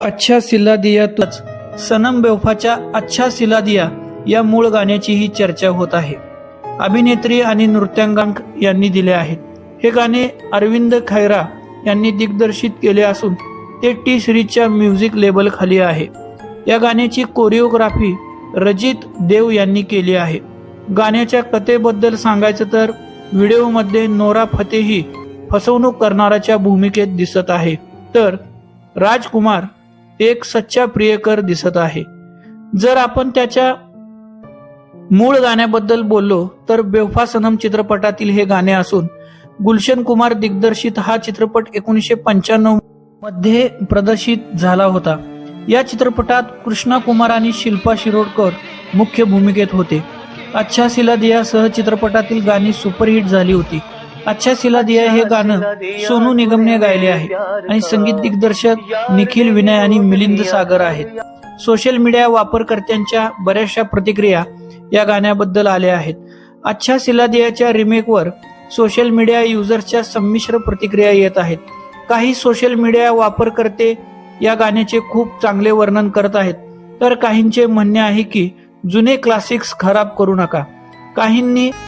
अच्छा सिला दियातच सनम बेवफाच्या अच्छा सिला दिया या मूळ गाण्याचीही चर्चा होत आहे. अभिनेत्री आणि नृत्यांगांक यांनी दिले आहेत. हे गाणे अरविंद खैरा यांनी दिग्दर्शित केले असून ते टी सिरीजच्या म्युझिक लेबल खाली आहे. या गाण्याची कोरिओग्राफी रजित देव यांनी केली आहे. गाण्याच्या कथेबद्दल सांगायचं तर व्हिडिओमध्ये नोरा फतेही फसवणूक करणाऱ्याच्या भूमिकेत दिसत आहे. तर राजकुमार एक सच्चा प्रियकर दिसत आहे. जर आपण त्याच्या मूळ गाण्याबद्दल बोललो तर बेवफा सनम चित्रपटातील हे गाणे असून गुलशन कुमार दिग्दर्शित हा चित्रपट एकोणीसशे पंच्याण्णवमध्ये प्रदर्शित झाला होता. या चित्रपटात कृष्णा कुमार आणि शिल्पा शिरोडकर मुख्य भूमिकेत होते. अच्छा सिला सह चित्रपटातील गाणी सुपरहिट झाली होती. अच्छा सिला दिया हे गाणं सोनू निगमने गायले आहे. आणि संगीत दिग्दर्शक निखिल विनय आणि मिलिंद सागर आहेत. सोशल मीडिया वापरकर्त्यांच्या बऱ्याचशा प्रतिक्रिया या गाण्याबद्दल आल्या आहेत. अच्छा सिला दियाच्या रिमेकवर सोशल मीडिया युजर्सच्या संमिश्र प्रतिक्रिया येत आहेत. काही सोशल मीडिया वापरकर्ते या गाण्याचे खूप चांगले वर्णन करत आहेत. तर काहींचे म्हणणे आहे की जुने क्लासिक्स खराब करू नका. काहींनी